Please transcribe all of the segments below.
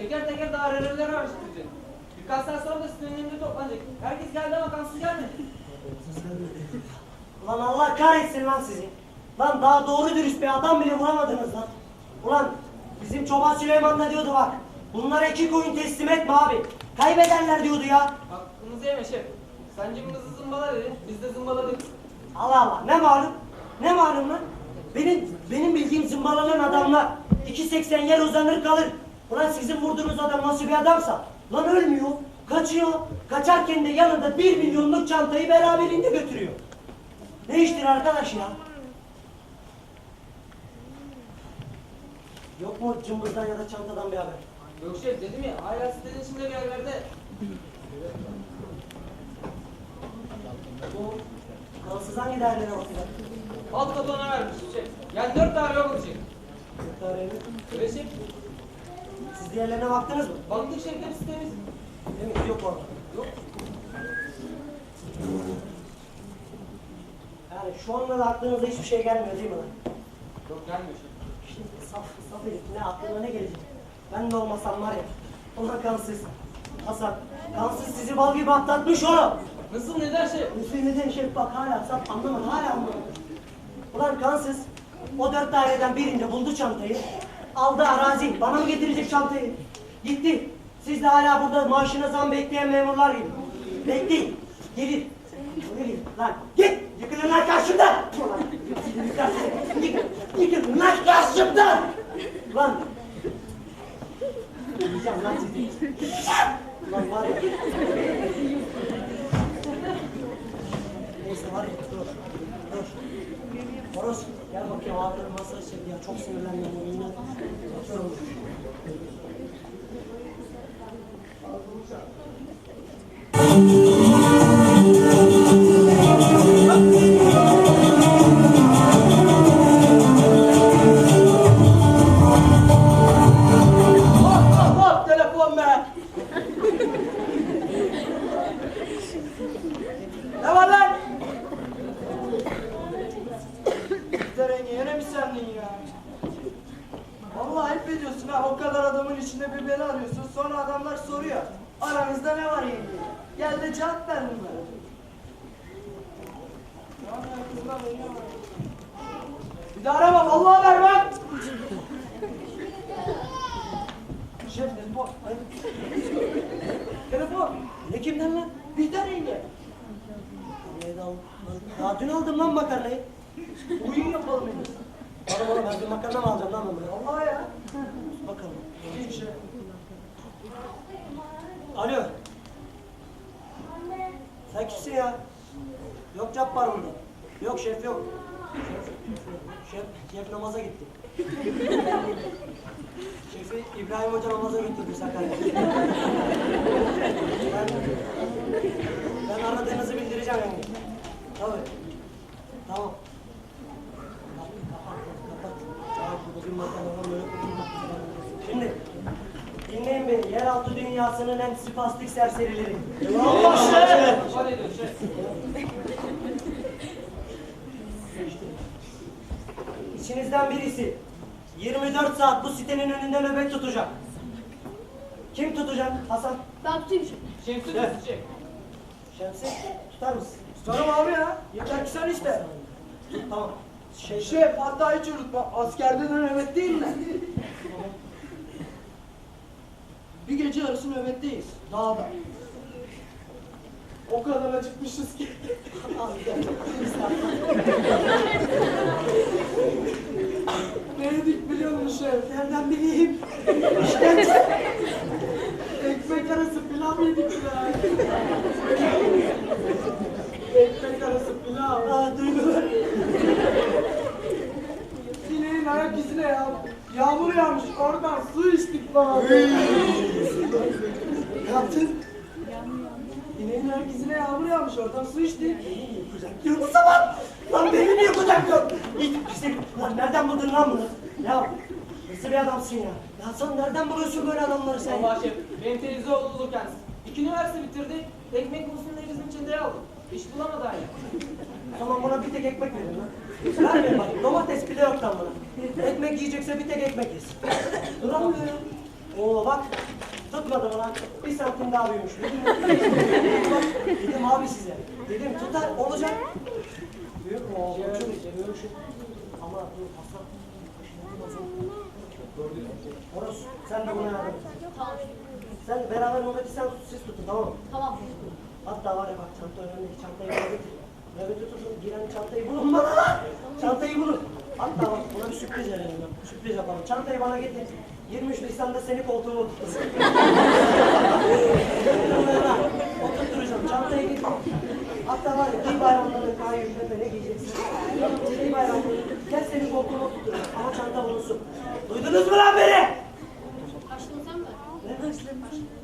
Teker teker daireleri araştıracak. Birkaç saat sonra da sitenin önünde toplanacak. Herkes geldi ama kansız gelmedi. Ulan Allah kahretsin lan sizi. Lan daha doğru dürüst bir adam bile vuramadınız lan. Ulan bizim çoban Süleyman da diyordu bak. Bunlara iki koyun teslim etme abi. Kaybederler diyordu ya. Hakkınızı yeme şef. Sancımınızı zımbala dedi. Biz de zımbaladık. Allah Allah ne malum? Ne malum lan? Benim benim bildiğim zımbalanan adamlar 2.80 yer uzanır kalır. Ulan sizin vurduğunuz adam nasıl bir adamsa lan ölmüyor, kaçıyor. Kaçarken de yanında bir milyonluk çantayı beraberinde götürüyor. Ne iştir arkadaş ya? Yok mu cımbızdan ya da çantadan bir haber? Yok şef dedim ya hala sitenin içinde bir yerlerde. Bu kansız hangi değerlere bakacak? Alt katı ona vermiş şef. Yani dört tane yok olacak. Değerleri. Evet şef. Siz diğerlerine baktınız mı? Baktık şef hepsi temiz. Demek yok orada. Yok. Yani şu anda da aklınıza hiçbir şey gelmiyor değil mi lan? Yok gelmiyor. Şimdi saf, saf herif ne aklına ne gelecek? Ben de olmasam var ya, ona kansız. Hasan, kansız sizi bal gibi atlatmış onu. Nasıl neden şef? Hüseyin'den şerif bak hala saf anlamadı, hala anlamadı. Ulan kansız, o dört daireden birinde buldu çantayı. Aldı arazi, bana mı getirecek çantayı? Gitti. Siz de hala burada maaşına zam bekleyen memurlar gibi. Bekleyin, gelir. Gelir. Lan git, yıkılın lan karşımdan. Ulan, yıkılın, lan karşımdan. Lan. Yiyeceğim lan sizi. Lan var ya. Neyse var ya dur. Dur. Horoz gel bakayım abilerim masaya çek ya. Çok sinirlendim yine. Ben, ben aradığınızı bildireceğim yani. Tabii. Tamam. Şimdi dinleyin beni. Yeraltı dünyasının en spastik serserileri. Şef. İçinizden birisi 24 saat bu sitenin önünde nöbet tutacak. Kim tutacak? Hasan. Ben tutayım şunu. Şemsi Evet. tutacak. Şemsi tutar mısın? Tutarım abi ya. Yeter ki sen iste. Tut tamam. Şey, Şef hatta hiç unutma. Askerde de nöbet değil mi? Bir gece yarısı nöbetteyiz. Dağda. O kadar acıkmışız ki. Gel. ne yedik biliyor musun şef? Nereden bileyim? İşkence. Ekmek arası pilav yedik ya. Ekmek arası pilav. Aa duygular. Sineğin ayak izine ya. Yağmur yağmış oradan su içtik falan. Ne yaptın? Sineğin ayak izine yağmur yağmış oradan su içtik. O zaman. Lan beni niye kucaklıyor? İlk pislik. Lan nereden buldun lan bunu? Ya nasıl bir adamsın ya? Ya sen nereden buluyorsun böyle adamları sen? Allah şef. Benim teyze oğlu kendisi. İki üniversite bitirdi. Ekmek kursunu da bizim için de aldı. İş bulamadı hala. O zaman buna bir tek ekmek verin lan. Vermeyin bak domates bile yok lan buna. Ekmek yiyecekse bir tek ekmek yesin. Duramıyor ya. Oo bak. Tutmadı lan? Bir santim daha büyümüş. Dedim, abi size. Dedim tutar olacak. Büyük mü büyümüş. Ama dur Hasan. Orası sen de buna yardım et. Sen beraber nöbeti sen tut, siz tutun tamam mı? Tamam. Hatta var ya bak çanta önemli. Çantayı getir. Nöbeti tutun. Giren çantayı bulun bana. Çantayı bulun. Hatta bak buna bir sürpriz verelim. bak. Sürpriz yapalım. Çantayı bana getir. 23 Nisan'da seni koltuğuma oturtacağım. Oturtturacağım. Çantayı getir. Hatta var ya bir bayramlarda pepe ne giyeceksin? Bir bayramlarda gel senin koltuğuma oturtacağım. Ama çanta bulunsun. Duydunuz mu lan beni? Sen mi? Ne?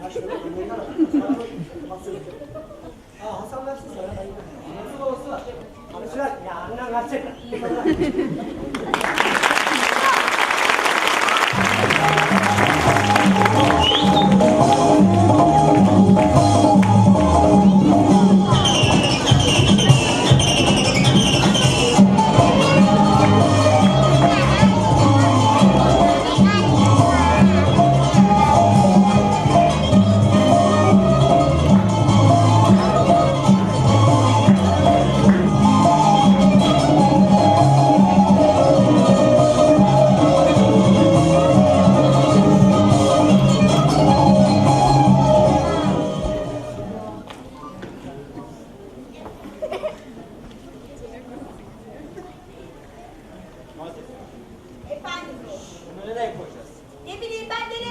Var. Hasan. Aa Hasan versin sana. Nasıl olsun? Ver. Ya annem verecek.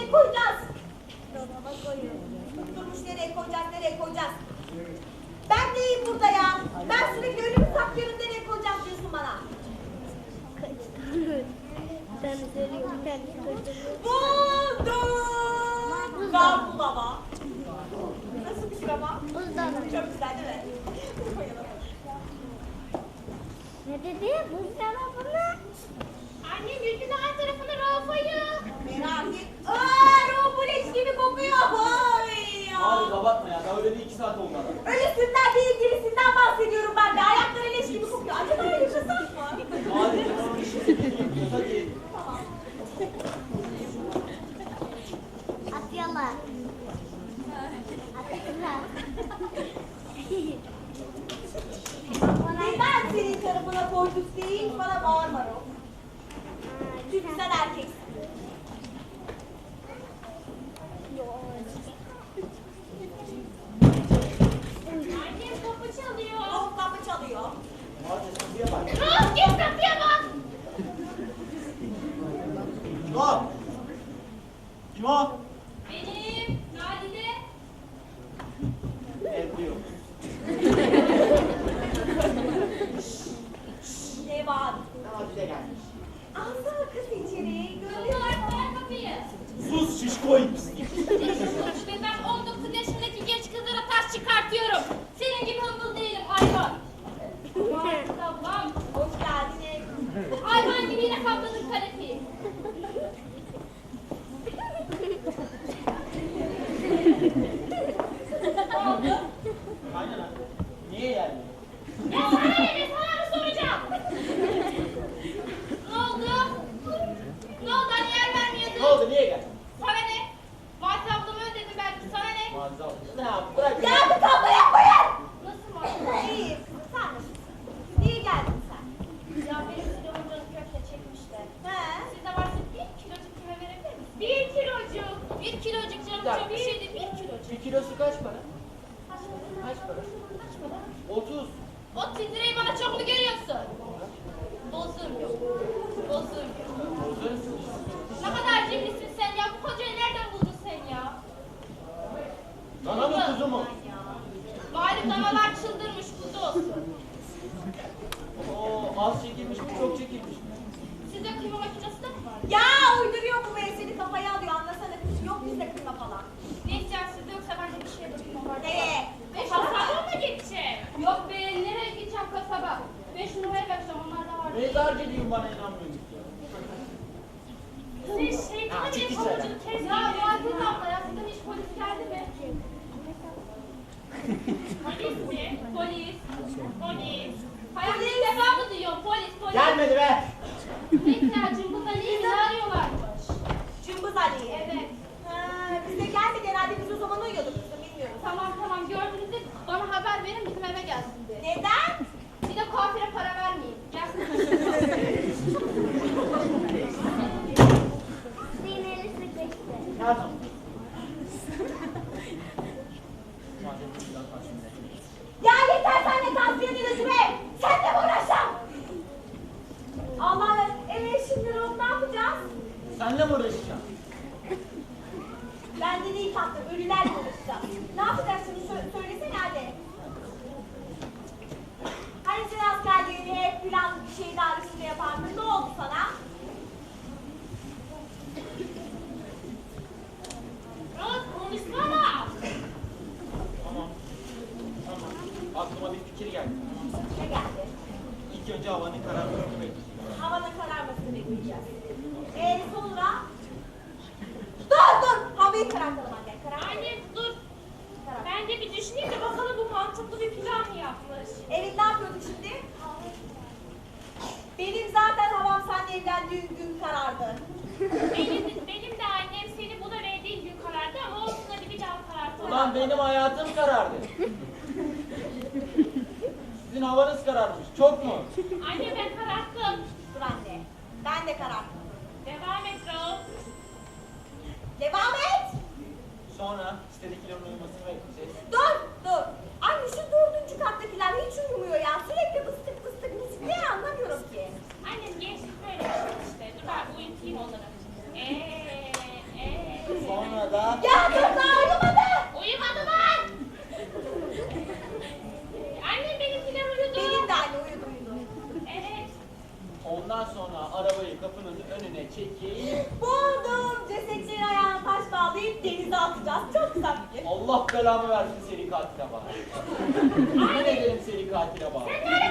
Nereye koyacağız? Dolaba koyuyorum. Tutturmuş nereye koyacağız, nereye koyacağız? Ben neyim burada ya? Ben sürekli önümü saklıyorum nereye koyacağız diyorsun bana. Ben üzeriyim. Ben Buldum! Garbulama. Nasıl bir şey ama? Buzdolabı. Çok güzel değil mi? Koyalım. Ne dedi? Buzdolabını. Anne yüzünü alt tarafını rafayı. Merak et. Aa, robuleş gibi kokuyor. Vay ya. Abi kapatma ya. Daha öyle bir iki saat oldu adam. Ölüsünden değil girisinden bahsediyorum ben de. Ayakları leş gibi kokuyor. Acaba yaşasak mı? Abi tamam işimizi Hadi. fikir geldi. Fikir geldi. İlk önce havanın kararını bekliyoruz. Devam et Rauf. Devam et. Sonra sitedekilerin uyumasını bekleyeceğiz. Dur dur. Anne şu dördüncü kattakiler hiç uyumuyor ya. Sürekli bıstık bıstık bıstık. Ne anlamıyorum ki. Annem gençlik böyle işte. Dur ben uyutayım onları. Eee eee. Sonra da... Ya dur lan. Daha sonra arabayı kapının önüne çekip... Buldum! Cesetçiyi ayağına taş bağlayıp denize atacağız. Çok kısa bir. Allah belamı versin seni katile bak. Yemin ederim seni katile bak. Sen nereye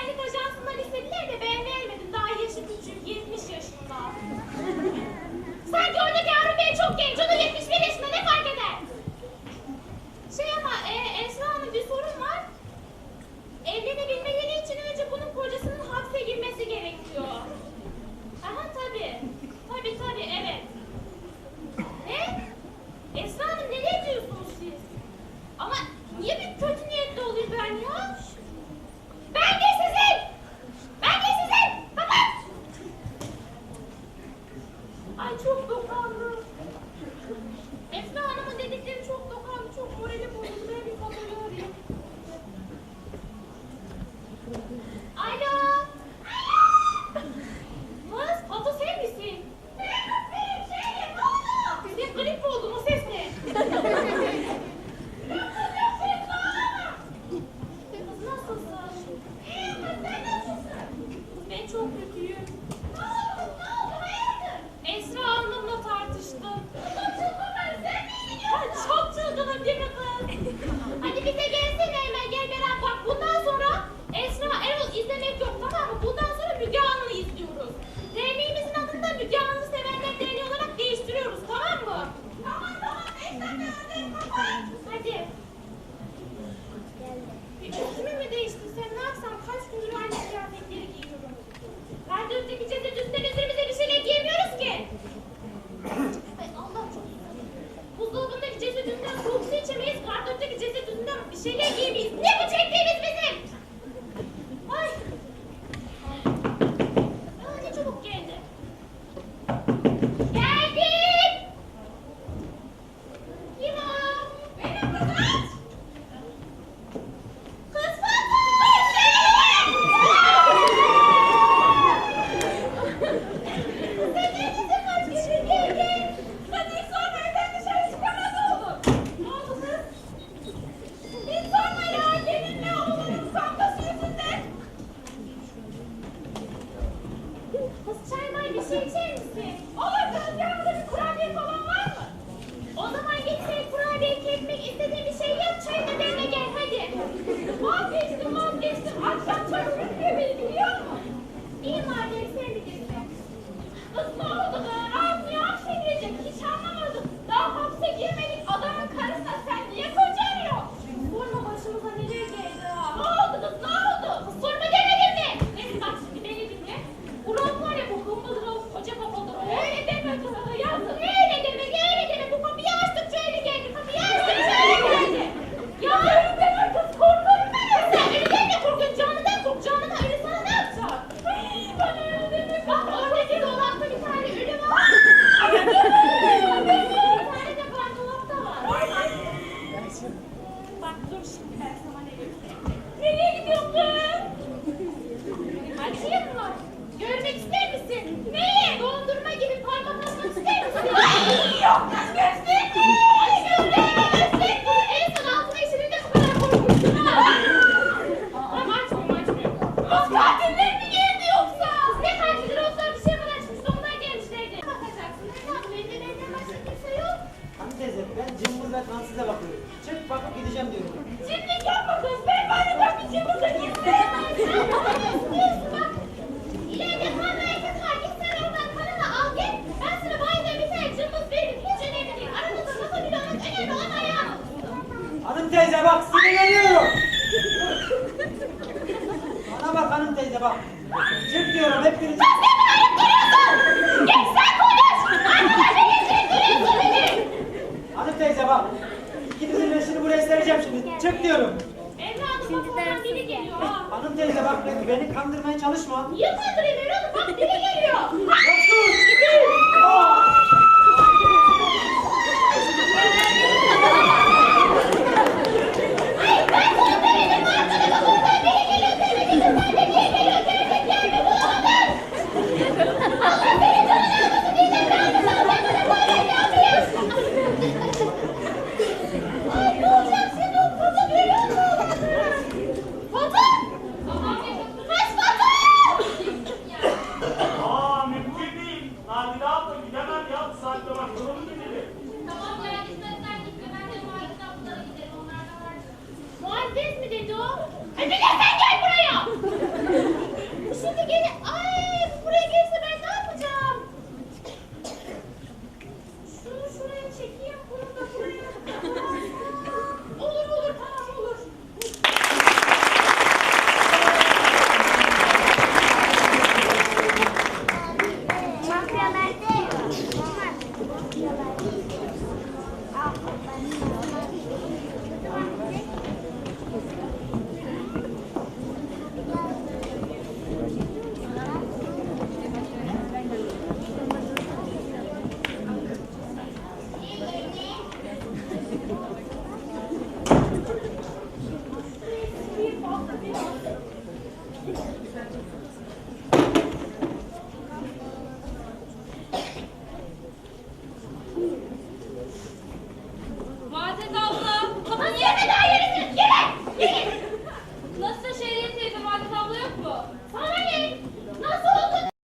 güvenlik ajansından istediler de BMW Hanım teyze bak. İkinizin resmini buraya sereceğim şimdi. Çık diyorum. Evladım bak oradan biri teyze bak beni kandırmaya çalışma. Niye kandırıyorsun evladım? Bak